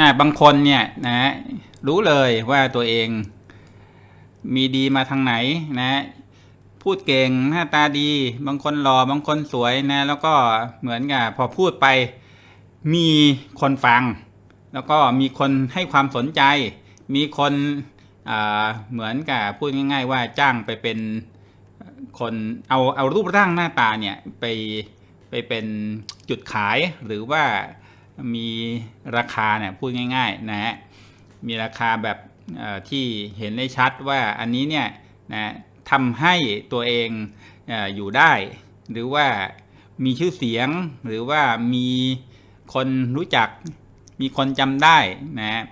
อ่าบางคนเนี่ยนะรู้เลยว่าตัวเองมีดีมาทางไหนนะ พูดเก่งหน้าตาดี บางคนหล่อบางคนสวยนะ แล้วก็เหมือนกับพอพูดไปมีคนฟัง แล้วก็มีคนให้ความสนใจ มีคนเหมือนกับพูดง่าย ๆ ว่าจ้างไปเป็นคนเอาเอารูปร่างหน้าตาเนี่ยไปไปเป็นจุดขายหรือว่า มีราคาเนี่ยพูดง่ายๆนะฮะมีราคาแบบที่เห็นได้ชัดว่าอันนี้เนี่ยนะทำให้ตัวเองออยู่ได้ หรือว่ามีชื่อเสียงหรือว่ามีคนรู้จักมีคนจำได้นะ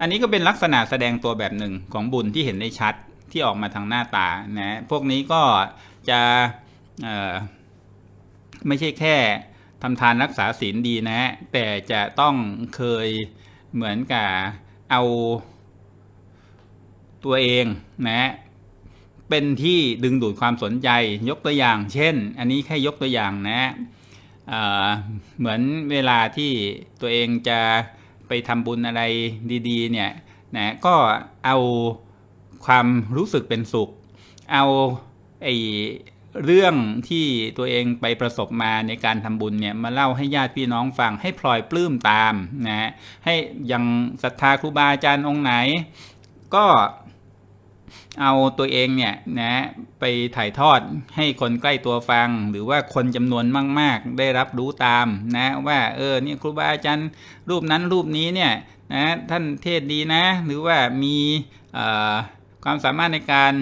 อันนี้ก็เป็นลักษณะแสดงตัวแบบหนึ่งของบุญที่เห็นได้ชัดที่ออกมาทางหน้าตานะพวกนี้ก็จะไม่ใช่แค่ ทำทานรักษาศีลดีนะ แต่จะต้องเคยเหมือนกับเอาตัวเองนะ เป็นที่ดึงดูดความสนใจยกตัวอย่าง เช่น อันนี้แค่ยกตัวอย่างนะเเหมือนเวลาที่ตัวเองจะไปทำบุญอะไรดี ๆ เนี่ยนะก็เอาความรู้สึกเป็นสุข เอาไอ เรื่องที่ตัวเองไปประสบมาในการทำบุญเนี่ยมาเล่าให้ญาติพี่น้องฟังให้พลอยปลื้มตามนะฮะให้ยังศรัทธาครูบาอาจารย์องค์ไหน ก็เอาตัวเองเนี่ยนะไปถ่ายทอดให้คนใกล้ตัวฟัง หรือว่าคนจำนวนมาก ๆ ได้รับรู้ตามนะว่าเออเนี่ยครูบาอาจารย์รูปนั้นรูปนี้เนี่ยนะท่านเทศดีนะ หรือว่ามีความสามารถในการ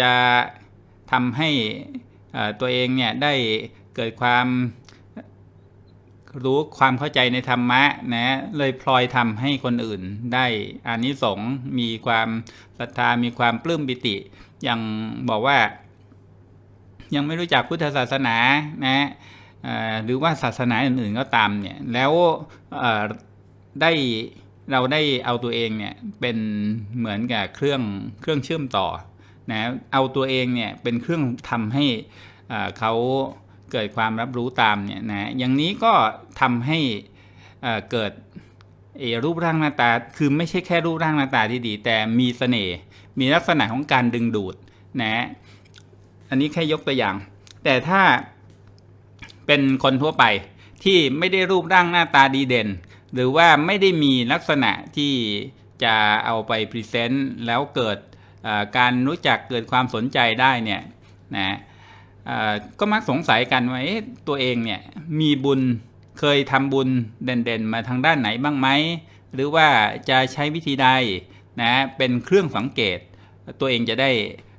จะ ทำให้ตัวเองเนี่ยได้เกิดความรู้ความเข้าใจในธรรมะนะเลยพลอยทำให้คนอื่นได้อานิสงส์มีความศรัทธามีความปลื้มปิติอย่างบอกว่า ยังไม่รู้จักพุทธศาสนานะหรือว่าศาสนาอื่นๆก็ตามเนี่ยแล้วได้เราได้เอาตัวเองเนี่ยเป็นเหมือนกับเครื่องเครื่องเชื่อมต่อ นะเอาตัวเองเนี่ยเป็นเครื่องทำให้เขาเกิดความรับรู้ตามเนี่ยนะอย่างนี้ก็ทำให้เกิดเอรูปร่างหน้าตาคือไม่ใช่แค่รูปร่างหน้าตาที่ดี แต่มีเสน่ห์มีลักษณะของการดึงดูดนะอันนี้แค่ยกตัวอย่าง แต่ถ้าเป็นคนทั่วไปที่ไม่ได้รูปร่างหน้าตาดีเด่น หรือว่าไม่ได้มีลักษณะที่จะเอาไปพรีเซนต์แล้วเกิด การรู้จักเกิดความสนใจได้เนี่ยนะก็มักสงสัยกันว่าตัวเองเนี่ยมีบุญเคยทำบุญเด่นๆ มาทางด้านไหนบ้างไหมหรือว่าจะใช้วิธีใดนะเป็นเครื่องสังเกต ตัวเองจะได้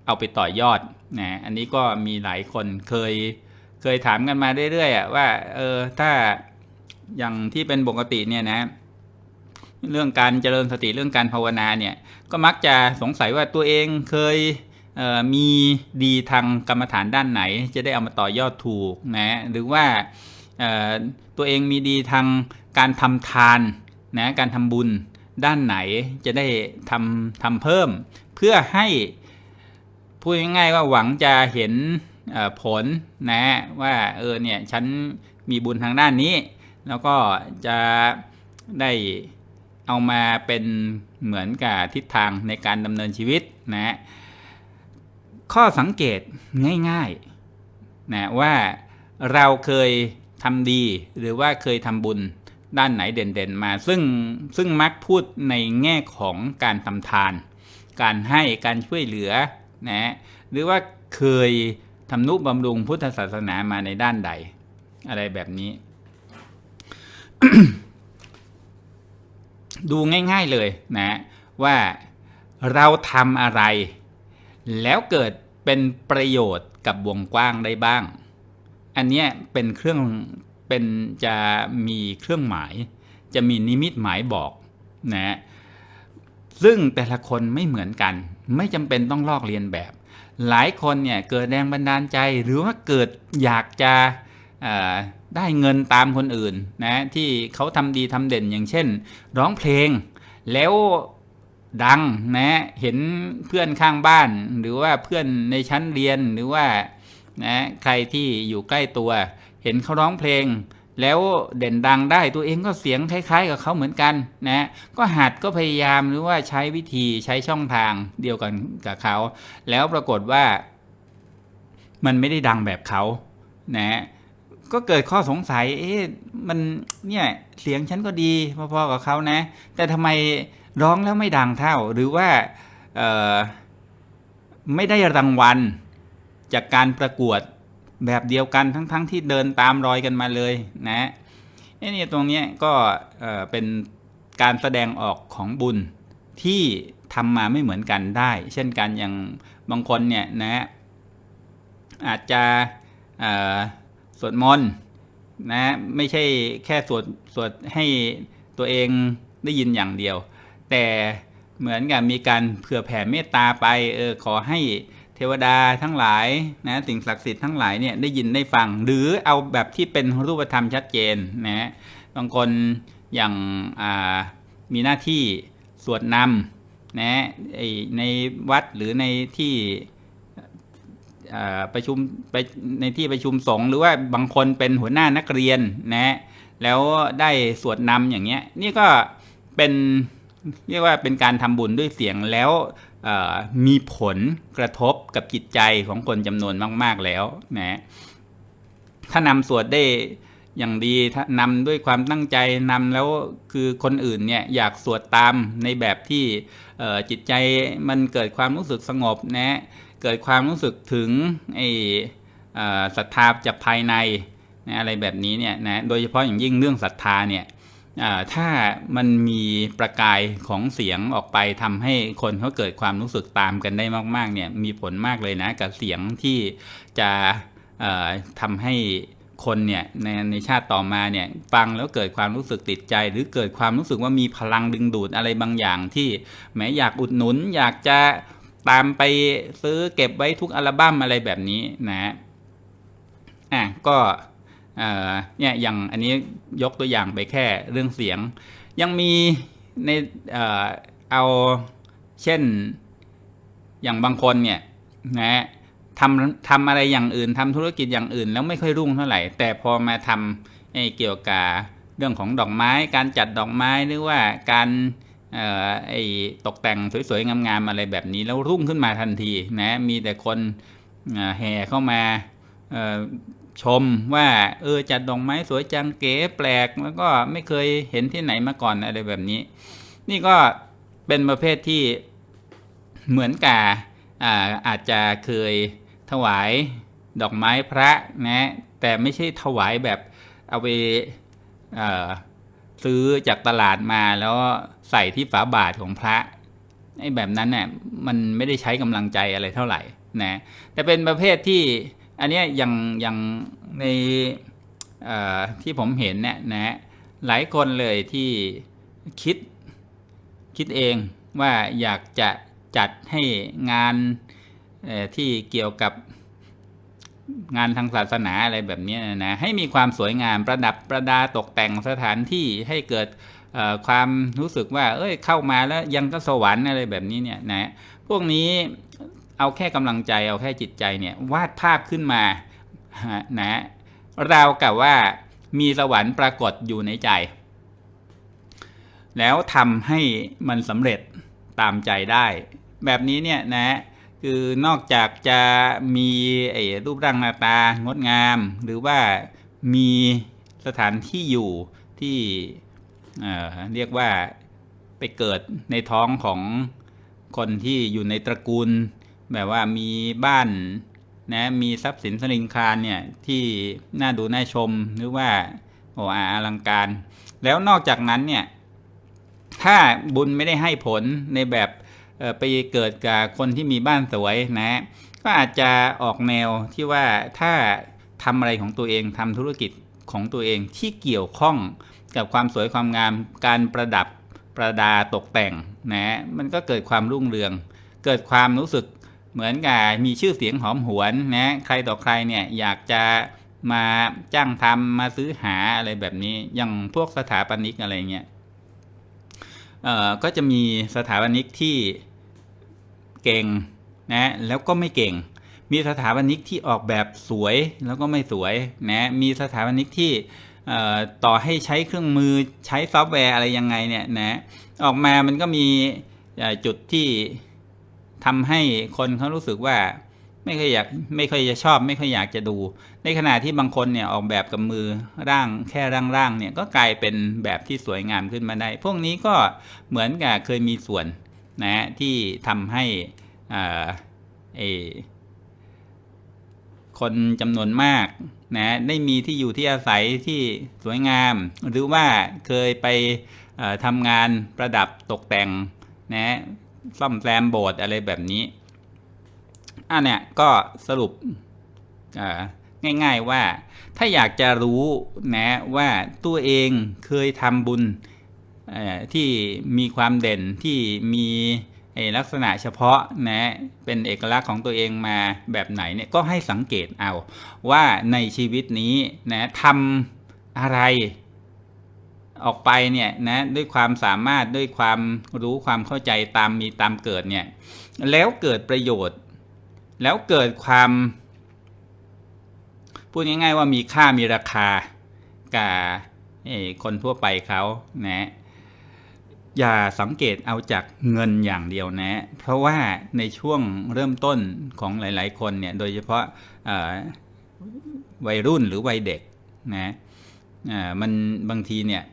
เอาไปต่อยอดนะอันนี้ก็มีหลายคนเคยเคยถามกันมาเรื่อยๆว่าเออถ้าอย่างที่เป็นปกติเนี่ยนะ เรื่องการเจริญสติเรื่องการภาวนาเนี่ยก็มักจะสงสัยว่าตัวเองเคยเมีดีทางกรรมฐานด้านไหน จะได้เอามาต่อยอดถูกนะหรือว่าตัวเองมีดีทางการทำทานนะการทำบุญด้านไหนจะได้ทำทำเพิ่ม เพื่อให้พูดง่ายๆว่าหวังจะเห็นผลนะว่าเออเนี่ยฉันมีบุญทางด้านนี้ แล้วก็จะได้ เอามาเป็นเหมือนกับทิศทางในการดำเนินชีวิตนะข้อสังเกตง่ายๆนะว่าเราเคยทำดีหรือว่าเคยทำบุญด้านไหนเด่นๆมา ซึ่งซึ่งมักพูดในแง่ของการทำทาน การให้การช่วยเหลือนะหรือว่าเคยทำนุบำรุงพุทธศาสนามาในด้านใด อะไรแบบนี้ ดูง่าย ๆเลยนะว่าเราทำอะไร แล้วเกิดเป็นประโยชน์กับวงกว้างได้บ้าง อันเนี้ยเป็นเครื่องเป็นจะมีเครื่องหมาย จะมีนิมิตหมายบอกนะซึ่งแต่ละคนไม่เหมือนกัน ไม่จำเป็นต้องลอกเรียนแบบ หลายคนเนี่ยเกิดแรงบันดาลใจหรือว่าเกิดอยากจะ ได้เงินตามคนอื่นนะที่เขาทำดีทำเด่นอย่างเช่น ร้องเพลงแล้วดังนะเห็นเพื่อนข้างบ้าน หรือว่าเพื่อนในชั้นเรียนหรือว่านะใครที่อยู่ใกล้ตัว เห็นเขาร้องเพลง แล้วเด่นดังได้ตัวเองก็เสียงคล้าย ๆ กับเขาเหมือนกันนะก็หัดก็พยายามหรือว่าใช้วิธีใช้ช่องทางเดียวกันกับเขา แล้วปรากฏว่า มันไม่ได้ดังแบบเขานะ ก็เกิดข้อสงสัย เอ๊ะมันเนี่ยเสียงฉันก็ดีพอๆกับเขานะ แต่ทำไมร้องแล้วไม่ดังเท่า หรือว่าไม่ได้รางวัลจากการประกวดแบบเดียวกันทั้งๆทที่เดินตามรอยกันมาเลยนะไอ้นี่ตรงนี้ก็เป็นการแสดงออกของบุญที่ทำมาไม่เหมือนกันได้ เช่นกันอย่างบางคนเนี่ยนะอาจจะ สวดมนต์นะไม่ใช่แค่สวดสวดให้ตัวเองได้ยินอย่างเดียว แต่เหมือนกับมีการเผื่อแผ่เมตตาไปเออขอให้เทวดาทั้งหลายนะสิ่งศักดิ์สิทธิ์ทั้งหลายเนี่ยได้ยินได้ฟัง หรือเอาแบบที่เป็นรูปธรรมชัดเจนนะบางคนอย่างามีหน้าที่สวดนำนะในวัดหรือในที่ ประชุมไปในที่ประชุมสงฆ์หรือว่าบางคนเป็นหัวหน้านักเรียนนะแล้วได้สวดนำอย่างเงี้ยนี่ก็เป็นเรียกว่าเป็นการทำบุญด้วยเสียงแล้วมีผลกระทบกับจิตใจของคนจำนวนมาก ๆแล้วนะถ้านำสวดได้อย่างดีถ้านำด้วยความตั้งใจนำแล้วคือคนอื่นเนี่ยอยากสวดตามในแบบที่จิตใจมันเกิดความรู้สึกสงบนะ เกิดความรู้สึกถึงไอ้ศรัทธาจากภายในนะอะไรแบบนี้เนี่ยนะโดยเฉพาะอย่างยิ่งเรื่องศรัทธาเนี่ยถ้ามันมีประกายของเสียงออกไปทำให้คนเขาเกิดความรู้สึกตามกันได้มากๆเนี่ยมีผลมากเลยนะกับเสียงที่จะเอ่อทำให้คนเนี่ยในในชาติต่อมาเนี่ยฟังแล้วเกิดความรู้สึกติดใจ หรือเกิดความรู้สึกว่ามีพลังดึงดูดอะไรบางอย่างที่แม้อยากอุดหนุนอยากจะ ตามไปซื้อเก็บไว้ทุกอัลบั้มอะไรแบบนี้นะอะก็เนี่ยอย่างอันนี้ยกตัวอย่างไปแค่เรื่องเสียง ยังมีในเออเอาเช่นอย่างบางคนเนี่ยนะทำทำอะไรอย่างอื่นทำธุรกิจอย่างอื่น แล้วไม่ค่อยรุ่งเท่าไหร่ แต่พอมาทำไอ้เกี่ยวกับเรื่องของดอกไม้ การจัดดอกไม้หรือว่าการ ไอ้ตกแต่งสวยๆ งามๆอะไรแบบนี้แล้วรุ่งขึ้นมาทันทีนะมีแต่คนแห่เข้ามาชมว่าเออจัดดอกไม้สวยจังเก๋แปลก แล้วก็ไม่เคยเห็นที่ไหนมาก่อนอะไรแบบนี้ นี่ก็เป็นประเภทที่เหมือนกับอาอาจจะเคยถวายดอกไม้พระนะแต่ไม่ใช่ถวายแบบเอาไปเซื้อจากตลาดมาแล้วใส่ที่ฝาบาทของพระไอ้แบบนั้นเนี่ยมันไม่ได้ใช้กำลังใจอะไรเท่าไหร่นะแต่เป็นประเภทที่อันเนี้ยอย่างอย่างในที่ผมเห็นเนี่ยนะหลายคนเลยที่คิดคิดเองว่าอยากจะจัดให้งานที่เกี่ยวกับ งานทางศาสนาอะไรแบบนี้นะให้มีความสวยงามประดับประดาตกแต่งสถานที่ให้เกิดความรู้สึกว่า เอ้ยเข้ามาแล้วยังก็สวรรค์อะไรแบบนี้เนี่ยนะพวกนี้เอาแค่กำลังใจเอาแค่จิตใจเนี่ยวาดภาพขึ้นมาฮะนะราวกับว่ามีสวรรค์ปรากฏอยู่ในใจ แล้วทำให้มันสำเร็จตามใจได้ แบบนี้เนี่ยนะ คือนอกจากจะมีไอ้รูปร่างหน้าตางดงาม หรือว่ามีสถานที่อยู่ที่เเรียกว่าไปเกิดในท้องของคนที่อยู่ในตระกูล แบบว่ามีบ้านนะมีทรัพย์สินสลิงคารเนี่ยที่น่าดูน่าชมหรือว่าโอ้อาอลังการ แล้วนอกจากนั้นเนี่ยถ้าบุญไม่ได้ให้ผลในแบบ ไปเกิดกับคนที่มีบ้านสวยนะ ก็อาจจะออกแนวที่ว่าถ้าทำอะไรของตัวเองทำธุรกิจของตัวเองที่เกี่ยวข้องกับความสวยความงามการประดับประดาตกแต่งนะมันก็เกิดความรุ่งเรือง เกิดความรู้สึกเหมือนกับมีชื่อเสียงหอมหวนนะใครต่อใครเนี่ยอยากจะมาจ้างทำมาซื้อหาอะไรแบบนี้อย่างพวกสถาปนิกอะไรเงี้ย ก็จะมีสถาปนิกที่เก่งนะแล้วก็ไม่เก่ง มีสถาปนิกที่ออกแบบสวยแล้วก็ไม่สวยนะมีสถาปนิกที่ต่อให้ใช้เครื่องมือใช้ซอฟต์แวร์อะไรยังไงเนี่ยนะออกมามันก็มีจุดที่ทำให้คนเขารู้สึกว่า ไม่ค่อยอยากไม่ค่อยจะชอบ ไม่ค่อยอยากจะดู ในขณะที่บางคนเนี่ยออกแบบกับมือร่างแค่ร่างๆเนี่ยก็กลายเป็นแบบที่สวยงามขึ้นมาได้ พวกนี้ก็เหมือนกับเคยมีส่วนนะที่ทำให้อ่าเอคนจำนวนมากนะได้มีที่อยู่ที่อาศัยที่สวยงาม หรือว่าเคยไปทำงานประดับตกแต่งนะซ่อมแซมโบสถ์อะไรแบบนี้ อันเนี้ยก็สรุปง่ายๆว่า ถ้าอยากจะรู้นะว่าตัวเองเคยทำบุญที่มีความเด่นที่มีลักษณะเฉพาะนะเป็นเอกลักษณ์ของตัวเองมาแบบไหนเนี่ยก็ให้สังเกตเอา ว่าในชีวิตนี้นะทำอะไรออกไปเนี่ยนะด้วยความสามารถด้วยความรู้ความเข้าใจตามมีตามเกิดเนี่ยแล้วเกิดประโยชน์ แล้วเกิดความพูดง่ายๆว่ามีค่ามีราคากับคนทั่วไปเขานะอย่าสังเกตเอาจากเงินอย่างเดียวนะ เพราะว่าในช่วงเริ่มต้นของหลายๆคนเนี่ย โดยเฉพาะวัยรุ่นหรือวัยเด็กนะมันบางทีเนี่ย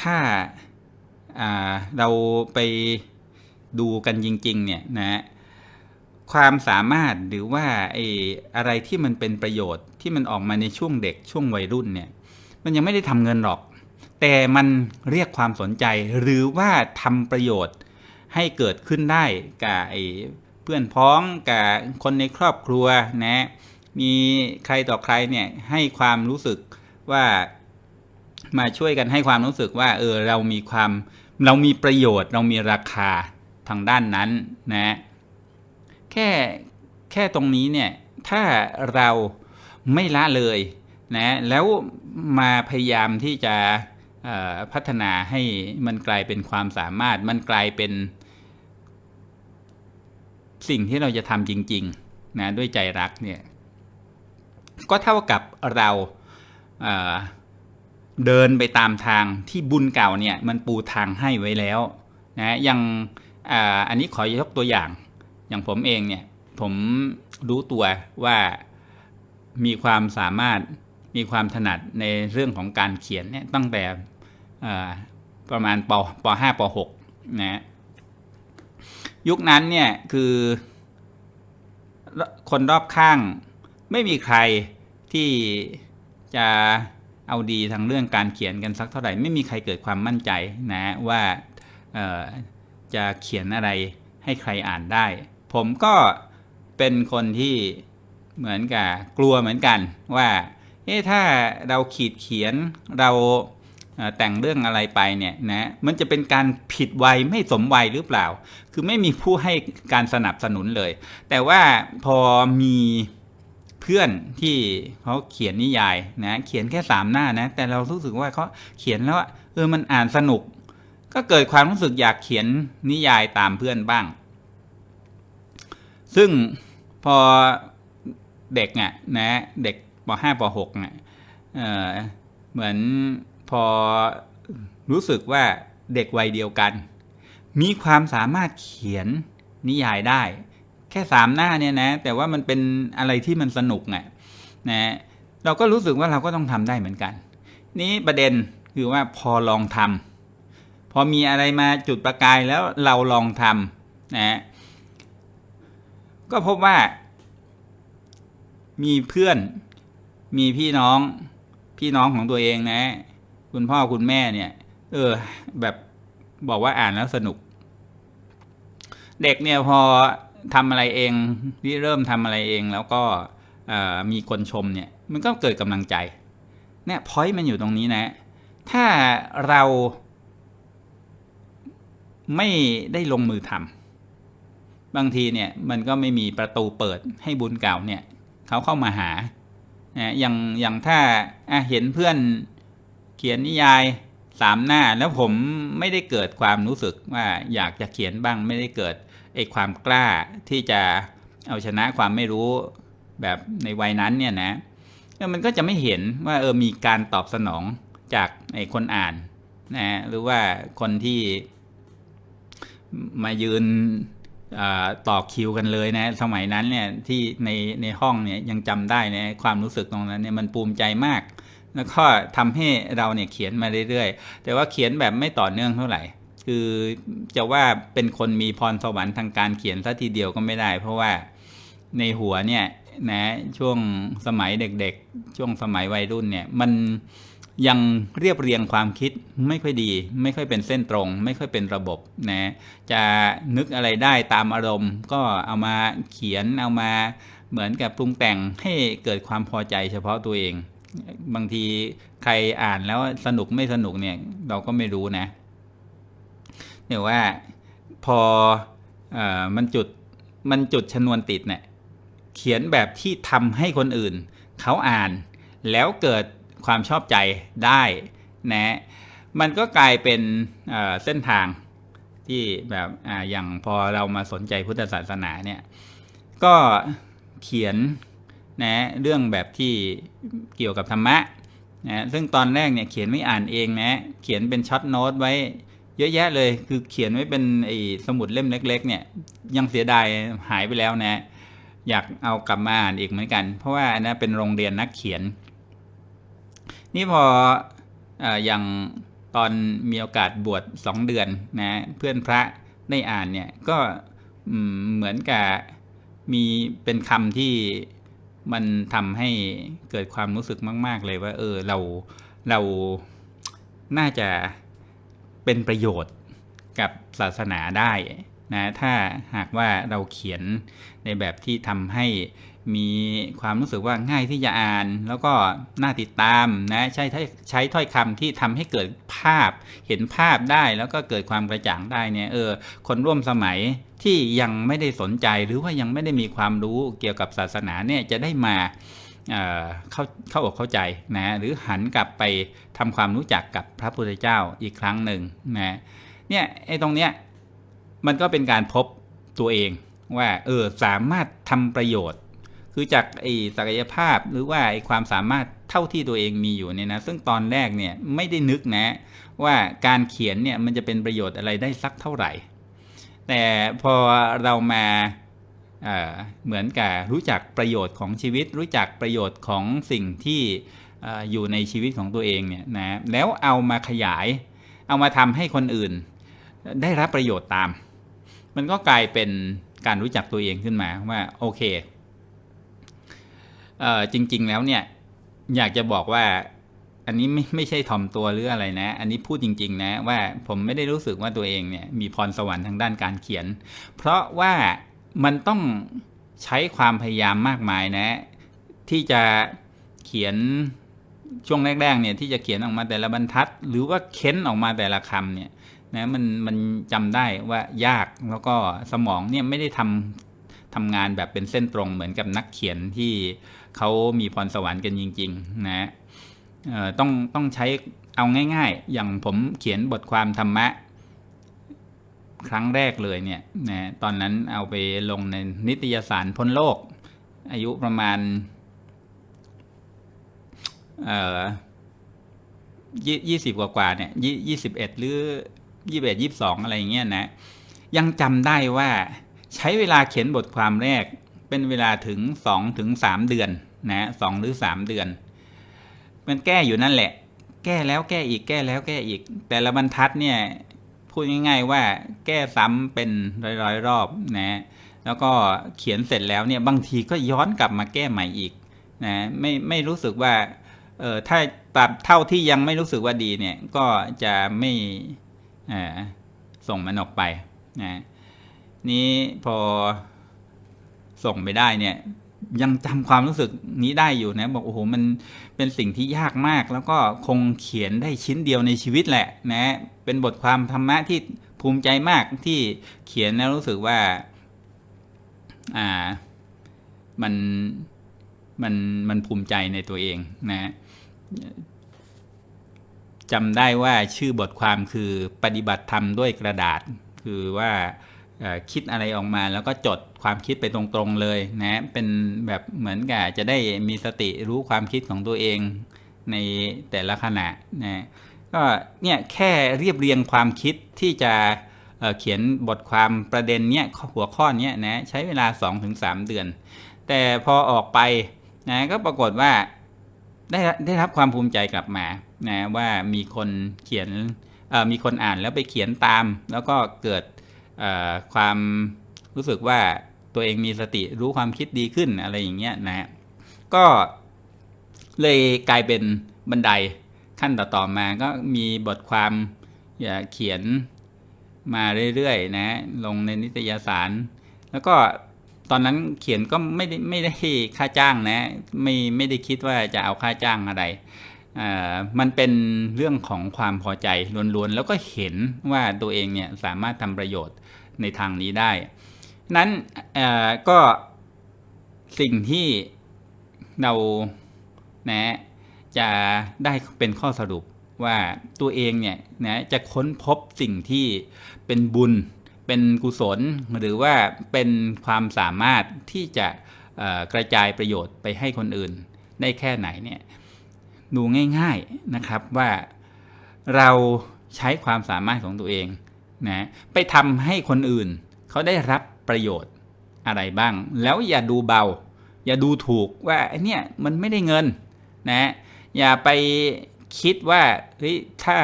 ถ้าาเราไปดูกันจริง ๆ เนี่ยนะ ความสามารถหรือว่าไอ้อะไรที่มันเป็นประโยชน์ที่มันออกมาในช่วงเด็กช่วงวัยรุ่นเนี่ย มันยังไม่ได้ทำเงินหรอก แต่มันเรียกความสนใจหรือว่าทำประโยชน์ให้เกิดขึ้นได้กับไอ้เพื่อนพ้องกับคนในครอบครัวนะมีใครต่อใครเนี่ยให้ความรู้สึกว่ามาช่วยกันให้ความรู้สึกว่าเออเรามีความเรามีประโยชน์ เรามีราคาทางด้านนั้นนะ แค่แค่ตรงนี้เนี่ยถ้าเราไม่ละเลยนะแล้วมาพยายามที่จะพัฒนาให้มันกลายเป็นความสามารถ มันกลายเป็นสิ่งที่เราจะทำจริงๆนะด้วยใจรักเนี่ยก็เท่ากับเราเเดินไปตามทางที่บุญเก่าเนี่ยมันปูทางให้ไว้แล้วนะอย่างออันนี้ขอยกตัวอย่าง อย่างผมเองเนี่ยผมรู้ตัวว่ามีความสามารถมีความถนัดในเรื่องของการเขียนเนี่ยตั้งแต่ประมาณปปห้าปหกนะยุคนั้นเนี่ยคือคนรอบข้างไม่มีใครที่จะเอาดีทางเรื่องการเขียนกันสักเท่าไหร่ ไม่มีใครเกิดความมั่นใจนะว่าจะเขียนอะไรให้ใครอ่านได้ ผมก็เป็นคนที่เหมือนกับกลัวเหมือนกันว่าเอ๊ะถ้าเราขีดเขียนเราแต่งเรื่องอะไรไปเนี่ยนะมันจะเป็นการผิดวัยไม่สมวัยหรือเปล่า คือไม่มีผู้ให้การสนับสนุนเลย แต่ว่าพอมีเพื่อนที่เขาเขียนนิยายนะเขียนแค่สามหน้านะแต่เรารู้สึกว่าเขาเขียนแล้วเออมันอ่านสนุก ก็เกิดความรู้สึกอยากเขียนนิยายตามเพื่อนบ้าง ซึ่งพอเด็กอะนะเด็กป .5 ป .6 อะเอ่อเหมือนพอรู้สึกว่าเด็กวัยเดียวกัน มีความสามารถเขียนนิยายได้ แค่สามหน้าเนี่ยนะ แต่ว่ามันเป็นอะไรที่มันสนุกไงนะเราก็รู้สึกว่าเราก็ต้องทำได้เหมือนกัน นี้ประเด็นคือว่าพอลองทำพอมีอะไรมาจุดประกายแล้วเราลองทำนะ ก็พบว่า มีเพื่อน มีพี่น้อง พี่น้องของตัวเองนะ คุณพ่อคุณแม่เนี่ย เออ แบบบอกว่าอ่านแล้วสนุก เด็กเนี่ยพอทำอะไรเองที่เริ่มทำอะไรเองแล้วก็มีคนชมเนี่ย มันก็เกิดกำลังใจ เนี่ยพอยต์มันอยู่ตรงนี้นะ ถ้าเราไม่ได้ลงมือทำ บางทีเนี่ยมันก็ไม่มีประตูเปิดให้บุญเก่าเนี่ยเขาเข้ามาหานะอย่างอย่างถ้าเห็นเพื่อนเขียนนิยายสามหน้าแล้วผมไม่ได้เกิดความรู้สึกว่าอยากจะเขียนบ้างไม่ได้เกิดไอ้ความกล้าที่จะเอาชนะความไม่รู้แบบในวัยนั้นเนี่ยนะมันก็จะไม่เห็นว่าเออมีการตอบสนองจากไอ้คนอ่านนะหรือว่าคนที่มายืน ต่อคิวกันเลยนะ สมัยนั้นเนี่ยที่ในในห้องเนี่ยยังจำได้นะความรู้สึกตรงนั้นเนี่ยมันภูมิใจมาก แล้วก็ทำให้เราเนี่ยเขียนมาเรื่อยๆ แต่ว่าเขียนแบบไม่ต่อเนื่องเท่าไหร่คือจะว่าเป็นคนมีพรสวรรค์ทางการเขียนซะทีเดียวก็ไม่ได้ เพราะว่าในหัวเนี่ยนะช่วงสมัยเด็กๆ ช่วงสมัยวัยรุ่นเนี่ยมัน ยังเรียบเรียงความคิดไม่ค่อยดี ไม่ค่อยเป็นเส้นตรง ไม่ค่อยเป็นระบบนะจะนึกอะไรได้ตามอารมณ์ ก็เอามาเขียนเอามาเหมือนกับปรุงแต่งให้เกิดความพอใจเฉพาะตัวเอง บางทีใครอ่านแล้วสนุกไม่สนุกเนี่ยเราก็ไม่รู้นะแต่ว่าพออมันจุดมันจุดชนวนติดเนี่ยเขียนแบบที่ทำให้คนอื่น เขาอ่านแล้วเกิด ความชอบใจได้นะมันก็กลายเป็นเส้นทางที่แบบออย่างพอเรามาสนใจพุทธศาสนาเนี่ยก็เขียนนะเรื่องแบบที่เกี่ยวกับธรรมะนะซึ่งตอนแรกเนี่ยเขียนไม่อ่านเองนะเขียนเป็นช็อตโน้ตไว้เยอะแยะเลยคือเขียนไว้เป็นไอ้สมุดเล่มเล็ก ๆ เนี่ยยังเสียดายหายไปแล้วนะ อยากเอากลับมาอ่านอีกเหมือนกัน เพราะว่าอันนั้นเป็นโรงเรียนนักเขียน นี่พอออย่างตอนมีโอกาสบวชสองเดือนนะเพื่อนพระได้อ่านเนี่ยก็เหมือนกับมีเป็นคำที่มันทำให้เกิดความรู้สึกมาก ๆ เลยว่า เออเราเราน่าจะเป็นประโยชน์กับศาสนาได้นะถ้าหากว่าเราเขียนในแบบที่ทำให้ มีความรู้สึกว่าง่ายที่จะอ่าน แล้วก็น่าติดตามนะใช้ใช้ถ้อยคำที่ทำให้เกิดภาพเห็นภาพได้แล้วก็เกิดความกระจ่างได้เนี่ยเออคนร่วมสมัยที่ยังไม่ได้สนใจหรือว่ายังไม่ได้มีความรู้เกี่ยวกับศาสนาเนี่ยจะได้มาเออเข้าเข้าอกเข้าใจนะหรือหันกลับไปทำความรู้จักกับพระพุทธเจ้าอีกครั้งหนึ่งนะเนี่ยไอ้ตรงเนี้ยมันก็เป็นการพบตัวเองว่าเออสามารถทำประโยชน์ คือจากไอ้ศักยภาพหรือว่าไอ้ความสามารถเท่าที่ตัวเองมีอยู่เนี่ยนะซึ่งตอนแรกเนี่ยไม่ได้นึกนะ ว่าการเขียนเนี่ยมันจะเป็นประโยชน์อะไรได้สักเท่าไหร่ แต่พอเรามาเหมือนกับรู้จักประโยชน์ของชีวิต รู้จักประโยชน์ของสิ่งที่อออยู่ในชีวิตของตัวเองเนี่ยนะแล้วเอามาขยาย เอามาทำให้คนอื่น ได้รับประโยชน์ตาม มันก็กลายเป็นการรู้จักตัวเองขึ้นมาว่าโอเค เออจริง ๆ แล้วเนี่ยอยากจะบอกว่าอันนี้ไม่ไม่ใช่ถ่อมตัวหรืออะไรนะ อันนี้พูดจริง ๆ นะ ว่าผมไม่ได้รู้สึกว่าตัวเองเนี่ยมีพรสวรรค์ทางด้านการเขียน เพราะว่ามันต้องใช้ความพยายามมากมายนะ ที่จะเขียนช่วงแรกๆเนี่ยที่จะเขียนออกมาแต่ละบรรทัด หรือว่าเค้นออกมาแต่ละคำเนี่ยนะมันมันจำได้ว่ายากแล้วก็สมองเนี่ยไม่ได้ทำทำงานแบบเป็นเส้นตรงเหมือนกับนักเขียนที่ เขามีพรสวรรค์กันจริง ๆ นะต้องต้องใช้เอาง่าย ๆ อย่างผมเขียนบทความธรรมะ ครั้งแรกเลยเนี่ยนะตอนนั้นเอาไปลงในนิตยสารพ้นโลก อายุประมาณเออยี่ยี่สิบกว่าเนี่ยยี่ยี่สิบเอ็ดหรือยี่สิบเอ็ดยี่สิบสองอะไรอย่างเงี้ยนะ ยังจำได้ว่าใช้เวลาเขียนบทความแรก เป็นเวลาถึงสองถึงสามเดือนนะสองหรือสามเดือน มันแก้อยู่นั่นแหละ แก้แล้วแก้อีกแก้แล้วแก้อีก แต่ละบรรทัดเนี่ยพูดง่าย ๆ ว่าแก้ซ้ำเป็นร้อยๆรอบนะแล้วก็เขียนเสร็จแล้วเนี่ยบางทีก็ย้อนกลับมาแก้ใหม่อีกนะไม่ไม่รู้สึกว่าเออถ้าปรับเท่าที่ยังไม่รู้สึกว่าดีเนี่ยก็จะไม่ส่งมันออกไปนะนี้พอ ส่งไปได้เนี่ย ยังจำความรู้สึกนี้ได้อยู่นะ บอกโอ้โหมันเป็นสิ่งที่ยากมาก แล้วก็คงเขียนได้ชิ้นเดียวในชีวิตแหละนะเป็นบทความธรรมะที่ภูมิใจมากที่เขียนแล้วรู้สึกว่า อ่า มันมันมันภูมิใจในตัวเองนะจำได้ว่าชื่อบทความคือปฏิบัติธรรมด้วยกระดาษ คือว่า คิดอะไรออกมาแล้วก็จดความคิดไปตรงๆเลยนะเป็นแบบเหมือนกับจะได้มีสติรู้ความคิดของตัวเองในแต่ละขณะนะก็เนี่ยแค่เรียบเรียงความคิดที่จะเเขียนบทความประเด็นเนี้ยหัวข้อเนี้ยนะใช้เวลา 2-3 เดือน แต่พอออกไปนะก็ปรากฏว่าได้ได้รับความภูมิใจกลับมานะว่ามีคนเขียนมีคนอ่านแล้วไปเขียนตาม แล้วก็เกิด ความรู้สึกว่าตัวเองมีสติรู้ความคิดดีขึ้นอะไรอย่างเงี้ยนะฮะก็เลยกลายเป็นบันไดขั้นต่อๆมาก็มีบทความอย่าเขียนมาเรื่อยๆนะลงในนิตยสาร แล้วก็ตอนนั้นเขียนก็ไม่ได้ไม่ได้ค่าจ้างนะ ไม่ไม่ได้คิดว่าจะเอาค่าจ้างอะไรมันเป็นเรื่องของความพอใจล้วนๆ แล้วก็เห็นว่าตัวเองเนี่ยสามารถทำประโยชน์ ในทางนี้ได้ นั้นก็สิ่งที่เรานะจะได้เป็นข้อสรุปว่าตัวเองเนี่ยนะจะค้นพบสิ่งที่เป็นบุญ เป็นกุศล หรือว่าเป็นความสามารถที่จะกระจายประโยชน์ไปให้คนอื่น ได้แค่ไหนเนี่ยดูง่าย ๆนะครับว่าเราใช้ความสามารถของตัวเอง นะไปทำให้คนอื่น เขาได้รับประโยชน์อะไรบ้าง แล้วอย่าดูเบา อย่าดูถูกว่าไอ้เนี่ยมันไม่ได้เงินนะอย่าไปคิดว่าเฮ้ยถ้า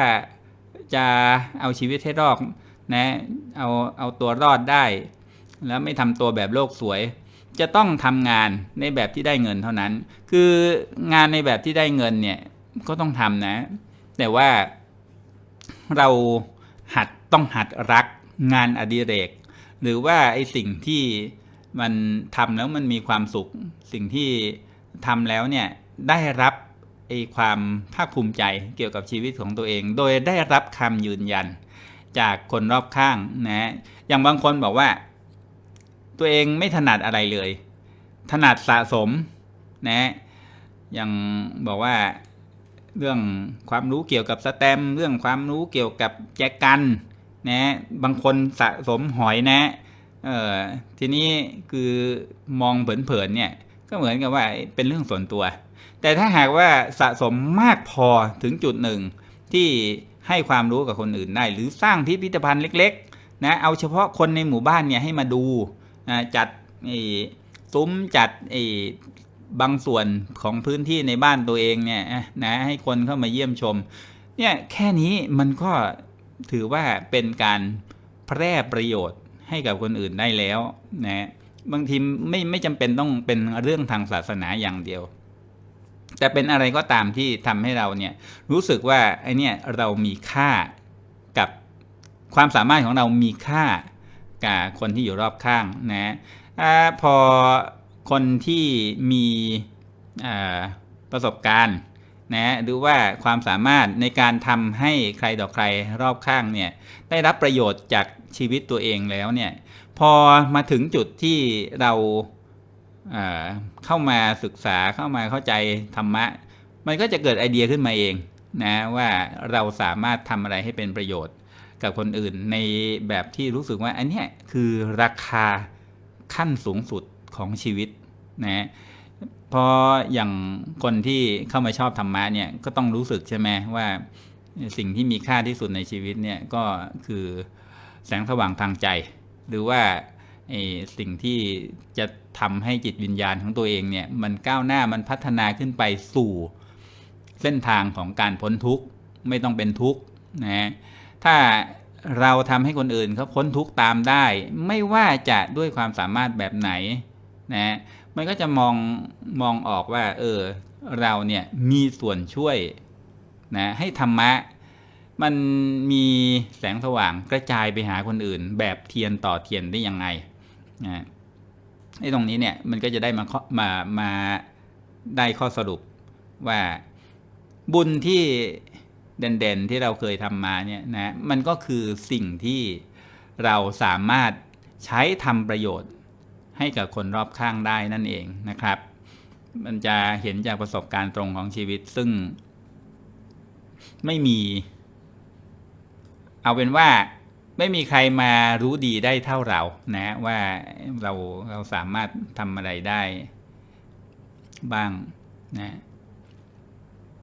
จะเอาชีวิตให้รอดนะเอาเอาตัวรอดได้ แล้วไม่ทำตัวแบบโลกสวย จะต้องทำงานในแบบที่ได้เงินเท่านั้น คืองานในแบบที่ได้เงินเนี่ยก็ต้องทำนะ แต่ว่าเราหัด ต้องหัดรักงานอดิเรก หรือว่าไอสิ่งที่มันทำแล้วมันมีความสุข สิ่งที่ทำแล้วเนี่ยได้รับไอความภาคภูมิใจเกี่ยวกับชีวิตของตัวเอง โดยได้รับคำยืนยัน จากคนรอบข้างนะอย่างบางคนบอกว่า ตัวเองไม่ถนัดอะไรเลย ถนัดสะสมนะอย่างบอกว่าเรื่องความรู้เกี่ยวกับสแตมเรื่องความรู้เกี่ยวกับแจกัน นะ บางคนสะสมหอยนะ เออทีนี้คือมองเผินๆเนี่ย ก็เหมือนกับว่าเป็นเรื่องส่วนตัว แต่ถ้าหากว่าสะสมมากพอถึงจุดหนึ่ง ที่ให้ความรู้กับคนอื่นได้ หรือสร้างพิพิธภัณฑ์เล็กๆ นะ เอาเฉพาะคนในหมู่บ้านเนี่ยให้มาดูนะจัดไอ้ซุ้มจัดไอ้บางส่วนของพื้นที่ในบ้านตัวเองเนี่ยนะให้คนเข้ามาเยี่ยมชม เนี่ยแค่นี้มันก็ ถือว่าเป็นการแพร่ประโยชน์ให้กับคนอื่นได้แล้วนะบางทีไม่ไม่จำเป็นต้องเป็นเรื่องทางศาสนาอย่างเดียว แต่เป็นอะไรก็ตามที่ทำให้เราเนี่ยรู้สึกว่าไอเนี่ยเรามีค่ากับความสามารถของเรามีค่ากับคนที่อยู่รอบข้างนะอาพอคนที่มีประสบการณ์ นะหรือว่าความสามารถในการทำให้ใครต่อใครรอบข้างเนี่ยได้รับประโยชน์จากชีวิตตัวเองแล้วเนี่ยพอมาถึงจุดที่เราอ่าเข้ามาศึกษาเข้ามาเข้าใจธรรมะ มันก็จะเกิดไอเดียขึ้นมาเองนะว่าเราสามารถทำอะไรให้เป็นประโยชน์กับคนอื่นในแบบที่รู้สึกว่าอันนี้คือราคาขั้นสูงสุดของชีวิตนะ เพราะอย่างคนที่เข้ามาชอบธรรมะเนี่ยก็ต้องรู้สึกใช่ไหมว่าสิ่งที่มีค่าที่สุดในชีวิตเนี่ยก็คือแสงสว่างทางใจ หรือว่าไอสิ่งที่จะทำให้จิตวิญญาณของตัวเองเนี่ยมันก้าวหน้ามันพัฒนาขึ้นไปสู่เส้นทางของการพ้นทุกข์ไม่ต้องเป็นทุกข์นะถ้าเราทำให้คนอื่นเขาพ้นทุกข์ตามได้ ไม่ว่าจะด้วยความสามารถแบบไหนนะ มันก็จะมองมองออกว่า เออ เราเนี่ยมีส่วนช่วยนะให้ธรรมะ มันมีแสงสว่างกระจายไปหาคนอื่น แบบเทียนต่อเทียนได้ยังไงนะไอ้ตรงนี้เนี่ยมันก็จะได้มามามาได้ข้อสรุปว่าบุญที่เด่นๆที่เราเคยทำมาเนี่ยนะมันก็คือสิ่งที่เราสามารถใช้ทำประโยชน์ ให้กับคนรอบข้างได้นั่นเองนะครับ มันจะเห็นจากประสบการณ์ตรงของชีวิตซึ่ง ไม่มี เอาเป็นว่าไม่มีใครมารู้ดีได้เท่าเรานะว่าเราเราสามารถทำอะไรได้บ้างนะ